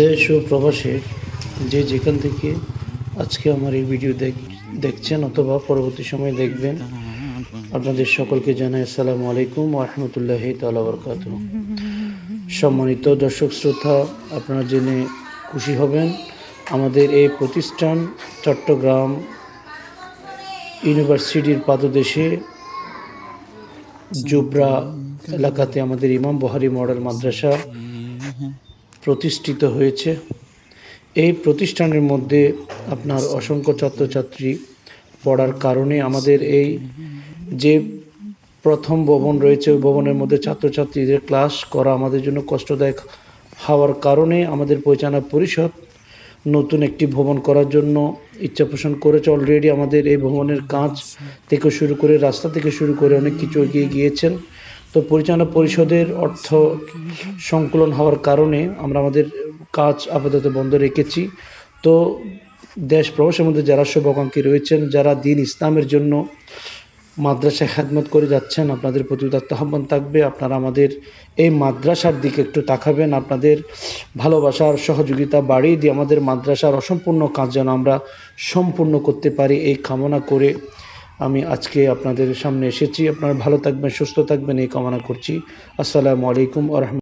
দেশ ও প্রবাসের যে যেখান থেকে আজকে আমার এই ভিডিও দেখ দেখছেন অথবা পরবর্তী সময়ে দেখবেন, আপনাদের সকলকে জানাই আসসালামু আলাইকুম রহমতুল্লাহ তালা বরকাত সম্মানিত দর্শক শ্রোতা, আপনারা জেনে খুশি হবেন, আমাদের এই প্রতিষ্ঠান চট্টগ্রাম ইউনিভার্সিটির পাদদেশে জুবরা এলাকাতে আমাদের ইমাম বহারি মডেল মাদ্রাসা প্রতিষ্ঠিত হয়েছে। এই প্রতিষ্ঠানের মধ্যে আপনার অসংখ্য ছাত্রছাত্রী পড়ার কারণে আমাদের এই যে প্রথম ভবন রয়েছে, ওই ভবনের মধ্যে ছাত্রছাত্রীদের ক্লাস করা আমাদের জন্য কষ্টদায়ক হওয়ার কারণে আমাদের পরিচালনা পরিষদ নতুন একটি ভবন করার জন্য ইচ্ছা পোষণ করেছে। অলরেডি আমাদের এই ভবনের কাজ থেকে শুরু করে, রাস্তা থেকে শুরু করে অনেক কিছু এগিয়ে গিয়েছেন। তো পরিচালনা পরিষদের অর্থ সংকুলন হওয়ার কারণে আমরা আমাদের কাজ আপাতত বন্ধ রেখেছি। তো দেশ প্রবাসের মধ্যে যারা শুভাকাঙ্ক্ষী রয়েছেন, যারা দিন ইসলামের জন্য মাদ্রাসায় খেদমত করে যাচ্ছেন, আপনাদের প্রতি উদাত্ত আহ্বান থাকবে। আপনারা আমাদের এই মাদ্রাসার দিকে একটু তাকাবেন। আপনাদের ভালোবাসার সহযোগিতা বাড়িয়ে দিয়ে আমাদের মাদ্রাসার অসম্পূর্ণ কাজ যেন আমরা সম্পূর্ণ করতে পারি, এই কামনা করে আমি আজকে আপনাদের সামনে এসেছি। আপনারা ভালো থাকবেন, সুস্থ থাকবেন, এই কামনা করছি। আসসালামু আলাইকুম আ